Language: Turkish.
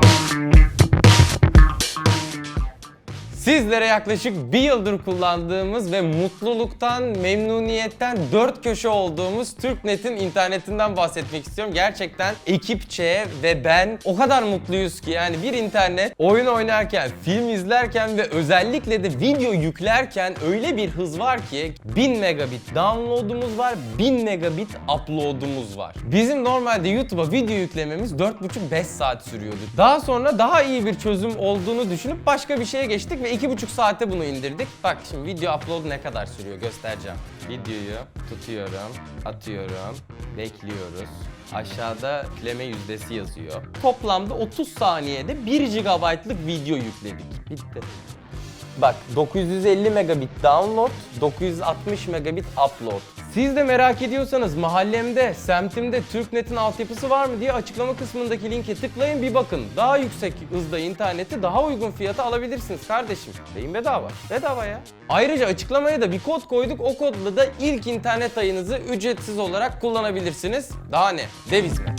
Bye. Sizlere yaklaşık bir yıldır kullandığımız ve mutluluktan, memnuniyetten dört köşe olduğumuz TürkNet'in internetinden bahsetmek istiyorum. Gerçekten ekipçe ve ben o kadar mutluyuz ki yani bir internet oyun oynarken, film izlerken ve özellikle de video yüklerken öyle bir hız var ki 1000 megabit download'umuz var, 1000 megabit upload'umuz var. Bizim normalde YouTube'a video yüklememiz 4,5-5 saat sürüyordu. Daha sonra daha iyi bir çözüm olduğunu düşünüp başka bir şeye geçtik ve 2,5 saate bunu indirdik. Bak şimdi video upload ne kadar sürüyor göstereceğim. Videoyu tutuyorum, atıyorum, bekliyoruz. Aşağıda yükleme yüzdesi yazıyor. Toplamda 30 saniyede 1 GB'lık video yükledik. Bitti. Bak 950 megabit download, 960 megabit upload. Siz de merak ediyorsanız mahallemde, semtimde TürkNet'in altyapısı var mı diye açıklama kısmındaki linke tıklayın bir bakın. Daha yüksek hızda interneti daha uygun fiyata alabilirsiniz kardeşim. Beyin bedava. Bedava ya. Ayrıca açıklamaya da bir kod koyduk. O kodla da ilk internet ayınızı ücretsiz olarak kullanabilirsiniz. Daha ne? Deviz mi?